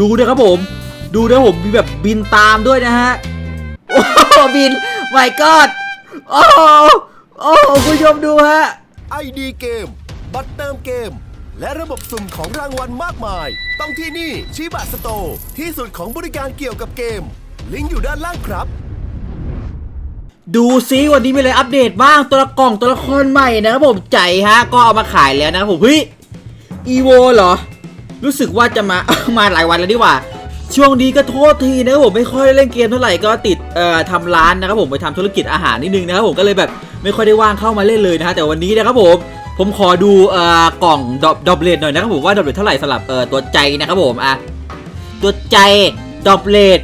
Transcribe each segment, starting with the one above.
ดูด้วยครับผม ดูด้วยผมมีแบบบินตามด้วยนะฮะ โอ้โหบินไม่กอดโอ้โหโอ้โหคุณผู้ชมดูฮะไอดีเกม บัตรเติมเกม และระบบสุ่มของรางวัลมากมาย ต้องที่นี่ชิบะสโตร์ที่สุดของบริการเกี่ยวกับเกม ลิงก์อยู่ด้านล่างครับ ดูซิวันนี้มีอะไรอัปเดตบ้างตัวละกล่องตัวละครใหม่นะครับผมใจฮะ ก็เอามาขายแล้วนะครับผมเฮ้ยอีโวเหรอ รู้สึกว่าจะมา มาหลายวันแล้วดีกว่า ช่วงนี้ก็โทษทีนะครับผมไม่ค่อยเล่นเกมเท่าไหร่ก็ติดเอ่อทำร้านนะครับผมไปทำธุรกิจอาหารนิดนึงนะครับผมก็เลยแบบไม่ค่อยได้ว่างเข้ามาเล่นเลยนะฮะแต่วันนี้นะครับผมผมขอดูเอ่อกล่องดอบดอบเลดหน่อยนะครับผมว่าดอบเลดเท่าไหร่สำหรับเอ่อตัวใจนะครับผมอะตัวใจดอบเลด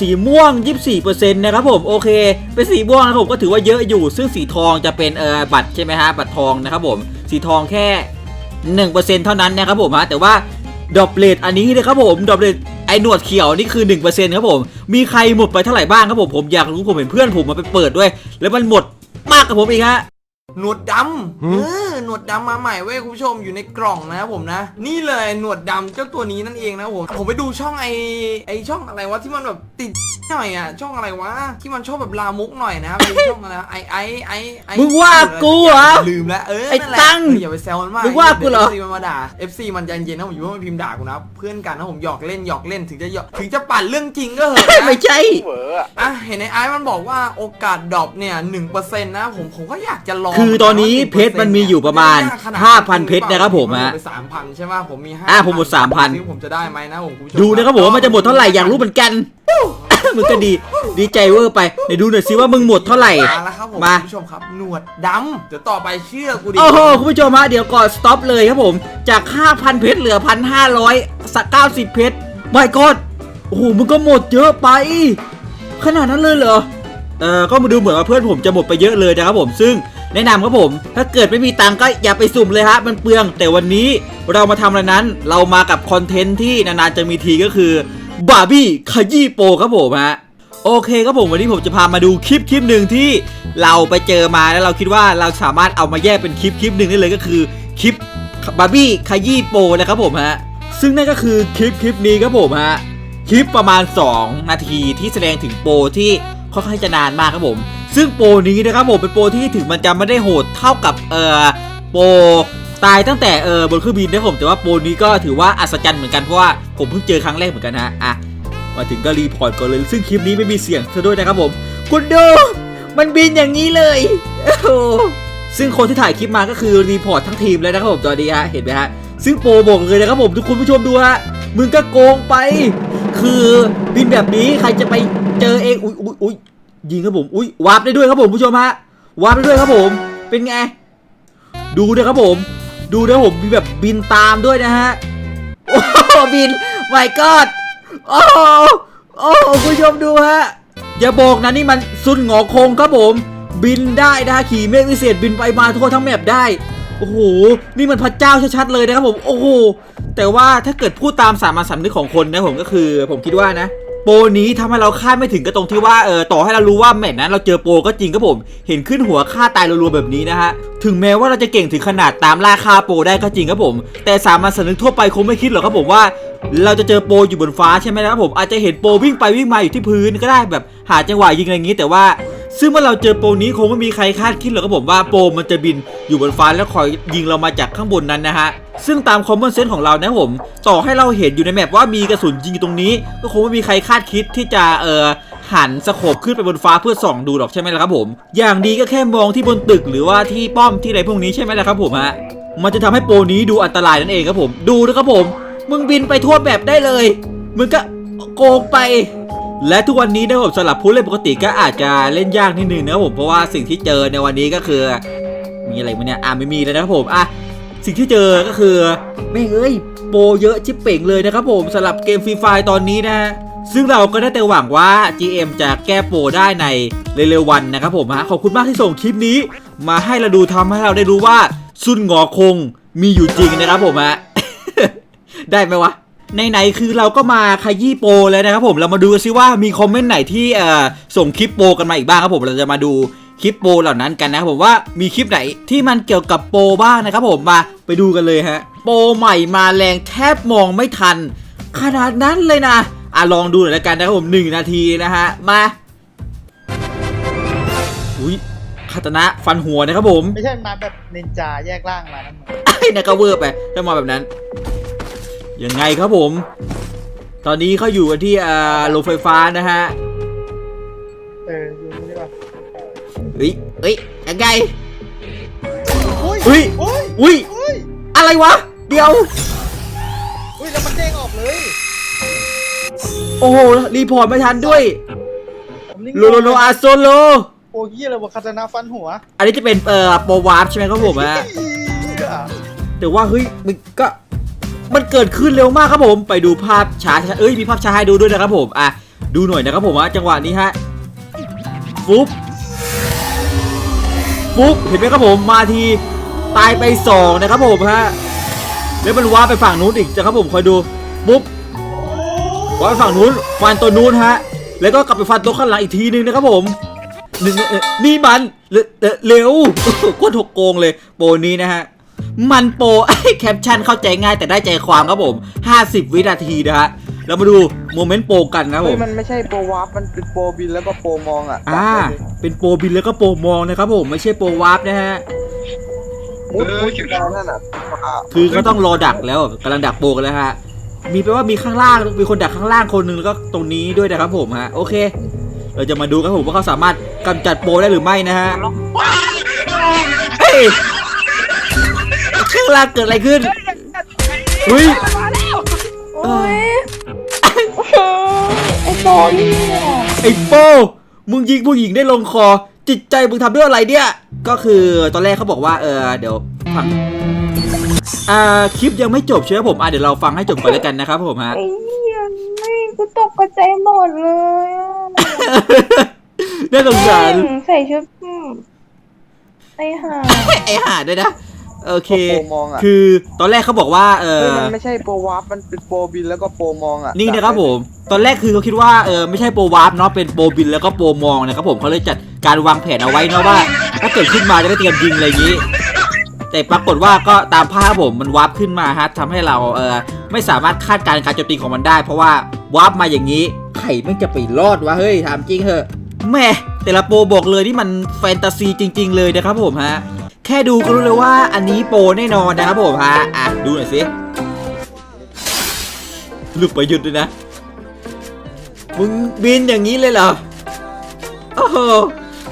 สีม่วง 24%นะครับผมโอเค เป็นสีม่วงนะครับผมก็ถือว่าเยอะอยู่ ซึ่งสีทองจะเป็นเออบัตรใช่ไหมฮะบัตรทองนะครับผมสีทองแค่ 1%เท่านั้นนะครับผมฮะแต่ว่าดอบเลดอันนี้นะครับผมดอบเลดไอหนวดเขียวนี่คือ 1%ครับผมมีใครหมดไปเท่าไหร่บ้างครับผมผมอยากรู้ผมเห็นเพื่อนผมมาไปเปิดด้วย แล้วมันหมดมากกับผมอีกฮะ หนวดดำเออหนวดดำมาใหม่เว้ยคุณผู้ชมอยู่ในกล่องนะครับผมนะ นี่เลยหนวดดำเจ้าตัวนี้นั่นเองนะครับผมผมไปดูช่องไอไอช่องอะไรวะที่มันแบบติดหน่อยอะช่องอะไรวะที่มันชอบแบบลามุกหน่อยนะครับไอช่องอะไรวะไอไอไอไอมึงว่ากูเหรอลืมแล้วเออไอ้นั่นแหละตั้งเอออย่าไปแซวมันมากมึงว่ากูเหรอเดี๋ยว FC มันมาด่า FC มันใจเย็นนะผมอยู่ว่ามันพิมพ์ด่ากูนะเพื่อนกันนะผมหยอกเล่นหยอกเล่นถึงจะหยอกถึงจะปั่นเรื่องจริงก็เหอะนะไม่ใช่อะเห็นในไอซ์มันบอกว่าโอกาสดรอปเนี่ยหนึ่งเปอร์เซ็นต์นะผมผมก็อยากจะลองคือตอนนี้ว่า1%เพชรมันมีอยู่ประมาณไได้ยกขนด5,000เพชรนะครับผมฮะไปสามพันใช่ไหมผมมีห้าอะผมหมด3,000ซึ่งผมจะได้ไหมนะผมณผู้ชมดูนะครับผมว่ามันจะหมดเท่าไหร่อยากรู้เหมือนกัน มึงก็ดีดีใจเวอร์ไปเดี๋ยวดูหน่อยสิว่ามึงหมดเท่าไหร่ มาแล้วครับผมมา คุณผู้ชมครับหนวดดำเดี๋ยวต่อไปเชื่อกูดิโอ้โหคุณผู้ชมฮะเดี๋ยวก่อนสต็อปเลยครับผม จาก 5,000 เพชรเหลือ 1,500สัก90 เพชรไม่กอดโอ้โหมึงก็หมดเยอะไป ขนาดนั้นเลยเหรอ เออก็มาดูเหมือนว่าเพื่อนผมจะหมดไปเยอะเลยนะครับผมซึ่ง แนะนำครับผม ถ้าเกิดไม่มีตังก็อย่าไปสุ่มเลยฮะ มันเปลือง แต่วันนี้เรามาทำอะไรนั้น เรามากับคอนเทนต์ที่นานๆจะมีทีก็คือบาร์บี้ขยี้โปครับผมฮะโอเคครับผมวันนี้ผมจะพามาดูคลิปคลิปหนึ่งที่เราไปเจอมาแล้วเราคิดว่าเราสามารถเอามาแยกเป็นคลิปคลิปหนึ่งได้เลยก็คือคลิปบาร์บี้ขยี้โปนะครับผมฮะซึ่งนั่นก็คือคลิปคลิปนี้ครับผมฮะคลิปประมาณ 2 นาทีที่แสดงถึงโปรที่ค่อนข้างจะนานมากครับผม ซึ่งโปรนี้นะครับผมเป็นโปรที่ถึงมันจะไม่ได้โหดเท่ากับเอ่อโปรตายตั้งแต่เออบนเครื่องบินนะครับผมแต่ว่าโปรนี้ก็ถือว่าอัศจรรย์เหมือนกันเพราะว่าผมเพิ่งเจอครั้งแรกเหมือนกันฮะอะมาถึงก็รีพอร์ตก่อนเลย ซึ่งคลิปนี้ไม่มีเสียงซะด้วยนะครับผมคุณดูมันบินอย่างนี้เลยซึ่งคนที่ถ่ายคลิปมาก็คือรีพอร์ตทั้งทีมเลยนะครับผมตอนนี้ฮะเห็นไหมฮะซึ่งโปรบอกเลยนะครับผมทุกคนผู้ชมดูฮะมึงก็โกงไป คือบินแบบนี้ใครจะไปเจอเองอุ้ยอุ้ยอุ้ย ยิงครับผมอุ้ยวาร์ปได้ด้วยครับผมผู้ชมฮะวาร์ปได้ด้วยครับผม เป็นไง ดูด้วยครับผม ดูด้วยผมมีแบบบินตามด้วยนะฮะโอ้บินไม่กอดโอ้โอ้ผู้ชมดูฮะอย่าบอกนะนี่มันซุนหงอคงครับผม บินได้นะฮะขี่เมฆวิเศษบินไปมาทั่วทั้งแมปได้โอ้โห นี่มันพระเจ้าชัดๆเลยนะครับผม โอ้โห แต่ว่าถ้าเกิดพูดตามสามัญสำนึกของคนนะผมก็คือ ผมคิดว่านะ โปรนี้ทำให้เราคาดไม่ถึงก็ตรงที่ว่าเออต่อให้เรารู้ว่าแมตช์นั้นเราเจอโปรก็จริงครับผม เห็นขึ้นหัวค่าตายรัวๆแบบนี้นะฮะถึงแม้ว่าเราจะเก่งถึงขนาดตามล่าค่าโปรได้ก็จริงครับผม แต่สามัญสำนึกทั่วไปคงไม่คิดหรอกครับผมว่า เราจะเจอโปรอยู่บนฟ้าใช่ไหมนะครับผมอาจจะเห็นโปรวิ่งไปวิ่งมาอยู่ที่พื้นก็ได้แบบหาจังหวะยิงอะไรอย่างนี้แต่ว่า ซึ่งเมื่อเราเจอโปรนี้คงไม่มีใครคาดคิดหรอกครับผมว่าโปรมันจะบินอยู่บนฟ้าแล้วคอยยิงเรามาจากข้างบนนั้นนะฮะซึ่งตามคอมมอนเซนส์ของเรานะผม ต่อให้เราเห็นอยู่ในแมปว่ามีกระสุนยิงอยู่ตรงนี้ ก็คงไม่มีใครคาดคิดที่จะเออหันสโคบขึ้นไปบนฟ้าเพื่อส่องดูหรอกใช่ไหมล่ะครับผม อย่างดีก็แค่มองที่บนตึกหรือว่าที่ป้อมที่อะไรพวกนี้ใช่ไหมล่ะครับผมฮะมันจะทำให้โปรนี้ดูอันตรายนั่นเองครับผม ดูนะครับผม มึงบินไปทั่วแบบได้เลย มึงก็โกงไป และทุกวันนี้นะผมสำหรับผู้เล่นปกติก็อาจจะเล่นยากนิดนึงนะผมเพราะว่าสิ่งที่เจอในวันนี้ก็คือ มีอะไรมาเนี่ยอะไม่มีเลยนะครับผมอะสิ่งที่เจอก็คือแม่เอ้ยโปรเยอะชิบเป่งเลยนะครับผมสำหรับเกมฟรีไฟตอนนี้นะซึ่งเราก็ได้แต่หวังว่า GM จะแก้โปรได้ในเร็วๆวันนะครับผมฮะขอบคุณมากที่ส่งคลิปนี้ มาให้เราดูทำให้เราได้รู้ว่าซุนหงอคงมีอยู่จริงนะครับผมฮะได้ไหมวะ ไหนๆคือเราก็มาขยี้โปรแล้วนะครับผมเรามาดูกันซิว่ามีคอมเมนต์ไหนที่เอ่อส่งคลิปโปรกันมาอีกบ้างครับผมเราจะมาดูคลิปโปรเหล่านั้นกันนะครับผมว่ามีคลิปไหนที่มันเกี่ยวกับโปรบ้างนะครับผมมาไปดูกันเลยฮะโปรใหม่มาแรงแทบมองไม่ทัน ขนาดนั้นเลยนะอะลองดูหน่อยละกันนะครับผมหนึ่งนาทีนะฮะมาอุ้ยคาตนะฟันหัวนะครับผม ไม่ใช่มาแบบนินจาแยกร่างมานะมึงไอ้นะก็เวอร์ไปถ้ามาแบบนั้น ยังไงครับผม ตอนนี้เขาอยู่กันที่อ่าโรงไฟฟ้านะฮะ เออดูนี่ป่ะเฮ้ยเฮ้ยยังไง อุ้ยอุ้ย อุ้ยอุ้ย อุ้ยอะไรวะ เดี๋ยว อุ้ยแล้วมันเด้งออกเลย โอ้โห รีพอร์ตไม่ทันด้วย ผมนิ่งโลโลโลอาโซโล โอ้ยเหี้ยอะไรวะคาตานาฟันหัวอันนี้จะเป็นเอ่อโปรวาร์ปใช่ไหมครับผมฮะเหี้ยแต่ว่าเฮ้ยมันก็ มันเกิดขึ้นเร็วมากครับผม ไปดูภาพช้าเอ้ยมีภาพช้าให้ดูด้วยนะครับผมอะดูหน่อยนะครับผมว่าจังหวะนี้ฮะฟุ๊บฟุ๊บเห็นไหมครับผมมาทีตายไปสองนะครับผมฮะแล้วมันว้าไปฝั่งนู้นอีกนะครับผมคอยดูปุ๊บว้าไปฝั่งนู้นฟันตัวนู้นฮะแล้วก็กลับไปฟันตัวข้างหลังอีกทีนึงนะครับผมนี่นี่นี่มันเร็วโคตรถกโกงเลยโปนี้นะฮะ มันโปรแคปชั่นเข้าใจง่ายแต่ได้ใจความครับผม 50 วินาทีนะฮะเรามาดูโมเมนต์โปรกันนะครับผเฮ้ยมมันไม่ใช่โปรวาร์ปมันเป็นโปรบินแล้วก็โปรมองอะอ่า เป็นโปรบินแล้วก็โปรมองนะครับผมไม่ใช่โปรวาร์ปนะฮะ มุดมุดอยู่แล้วนั่นอะอ่าคือก็ต้องรอดักแล้วกำลังดักโปรกันแล้วฮะ มีแปลว่ามีข้างล่างมีคนดักข้างล่างคนหนึ่งแล้วก็ตรงนี้ด้วยนะครับผมฮะโอเค เราจะมาดูกันครับผมว่าเขาสามารถกำจัดโปรได้หรือไม่นะฮะเฮ้ย ข้างล่างเกิดอะไรขึ้นอุ้ย โอ้ยไอ้โซนี่เนี่ยไอ้โป้มึงยิงผู้หญิงได้ลงคอ จิตใจมึงทำด้วยอะไรเนี่ย ก็คือตอนแรกเขาบอกว่าเออเดี๋ยวฟังอ่าคลิปยังไม่จบใช่ไหมผมอะเดี๋ยวเราฟังให้จบก่อนแล้วกันนะครับผมฮะ ไอ้เหี้ยไม่กูตกกระใจหมดเลยอะน่าสงสาร แม่งใส่ชุดอืมไอ้ห่า ไอ้ห่าด้วยนะ โอเค โปรมองอะคือตอนแรกเขาบอกว่าเอเฮ้ยอมันไม่ใช่โปรวาร์ปมันเป็นโปรบินแล้วก็โปรมองอะนี่นะครับผม ตอนแรกคือเขาคิดว่าเออไม่ใช่โปรวาร์ปเนาะเป็นโปรบินแล้วก็โปรมองนะครับผมเขาเลยจัดการวางแผนเอาไว้เนาะว่า ถ้าเกิดขึ้นมาจะได้เตรียมยิงอะไรอย่างนี้ แต่ปรากฏว่าก็ตามภาพผมมันวาร์ปขึ้นมาฮะทำให้เราเออไม่สามารถคาดการณ์การโจมตีของมันได้ เพราะว่าวาร์ปมาอย่างนี้ไข่ไม่งจะไปรอดวะเฮ้ยถามจริงเหอะแม่แต่ละโปรบอกเลยที่มันแฟนตาซีจริง ๆ เลยนะครับผมฮะ แค่ดูก็รู้เลยว่าอันนี้โปรแน่นอนนะครับผมฮะอะดูหน่อยสิลูกไปหยุดด้วยนะ มึงบินอย่างนี้เลยเหรอ โอ้โห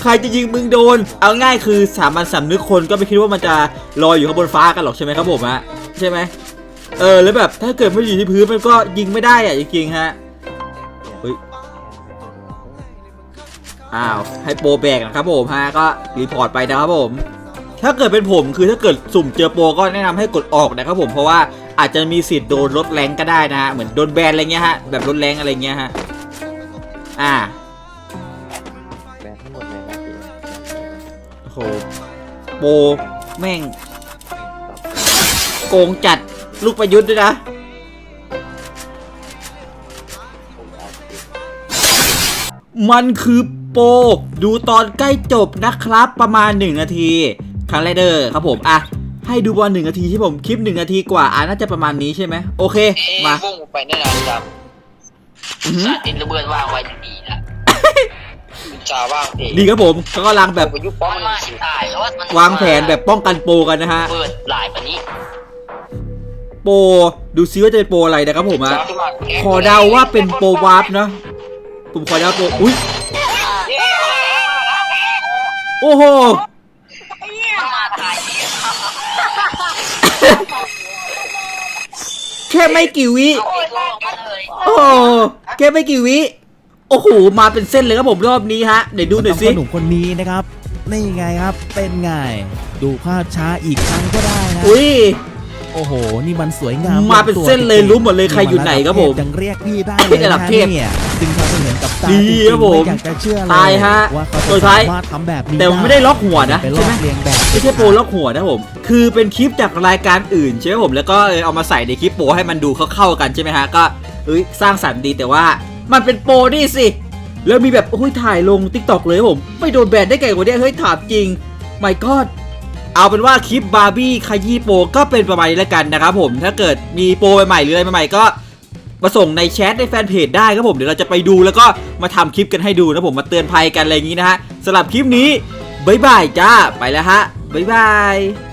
ใครจะยิงมึงโดน เอาง่ายคือสามัญสำนึกคนก็ไม่คิดว่ามันจะลอยอยู่ข้างบนฟ้ากันหรอกใช่ไหมครับผมฮะใช่ไหม เออแล้วแบบถ้าเกิดไม่อยู่ที่พื้นมันก็ยิงไม่ได้อะจริงๆฮะเฮ้ย อ้าว ให้โปรแบกนะครับผมฮะก็รีพอร์ตไปนะครับผม ถ้าเกิดเป็นผมคือถ้าเกิดสุ่มเจอโปรก็แนะนำให้กดออกนะครับผมเพราะว่าอาจจะมีสิทธิ์โดนลดแรงก็ได้นะฮะเหมือนโดนแบนอะไรเงี้ยฮะแบบลดแรงอะไรเงี้ยฮะอ่าแบนทั้งหมดเลยนะพี่โอ้โหโปแม่ง โกงจัดลูกประยุทธ์ด้วยนะมันคือโปรดูตอนใกล้จบนะครับประมาณ 1 นาที ครั้งแรกเดอร์ครับผมอะให้ดูบอลหนึ่งนาทีที่ผมคลิปหนึ่งนาทีกว่าอะน่าจะประมาณนี้ใช่ไหมโอเคมาเอ้ยวงไปแน่นอนครับอื้อหือสาธิตระเบิดวางไว้ดีๆนะจ่าว่างดีดีครับผมเขากำลังแบบไปยุบป้องมันตายแล้วมันวางแผนแบบป้องกันโปรกันนะฮะเปิดหลายปานนี้โปรดูซิว่าจะเป็นโปรอะไรนะครับผมอะขอเดาว่าเป็นโปรวาร์ปเนอะผมขอเดาโปรอุ้ยโอ้โห แค่ไม่กี่วิโอ้โหแค่ไม่กี่วิโอ้โหมาเป็นเส้นเลยครับผมรอบนี้ฮะเดี๋ยวดูหน่อยสิหนุ่มคนนี้นะครับนี่ไงครับเป็นไง ดูภาพช้าอีกครั้งก็ได้นะอุ้ย โอ้โห นี่มันสวยงามมาเป็นเส้นเลยรู้หมดเลยใครอยู่ไหนครับผมยังเรียกพี่ได้เฮ้เลยยระดันะบเทพเนี่ยจึงทำให้เห็นกับตาดีจริงครับๆผมไม่อยากจะเชื่อเลยตายฮะว่าเขาตัวจะท้ายสามารถทำแบบนี้แต่มันไม่ได้ล็อกหัวนะไปลใช่อไหมกเลียงแบบไม่ใช่โปรล็อกหัวนะผม คือเป็นคลิปจากรายการอื่นใช่ไหมผมแล้วก็เออเอามาใส่ในคลิปโปรให้มันดูเข้าๆกันใช่ไหมฮะก็เอ้ยสร้างสรรค์ดีแต่ว่ามันเป็นโปรนี่สิแล้วมีแบบโอ้ยถ่ายลง t ิ k t o k เลยครับผม ไม่โดนแบนได้ไงกว่านี้เฮ้ยถามจริงไม่กอด เอาเป็นว่าคลิปบาร์บี้ขยี้โปก็เป็นประมาณนี้แล้วกันนะครับผมถ้าเกิดมีโปใหม่ๆหรืออะไรใหม่ๆก็มาส่งในแชทในแฟนเพจได้ครับผมเดี๋ยวเราจะไปดูแล้วก็มาทำคลิปกันให้ดูนะผมมาเตือนภัยกันอะไรอย่างนี้นะฮะสำหรับคลิปนี้บ๊ายบายจ้าไปแล้วฮะบ๊ายบาย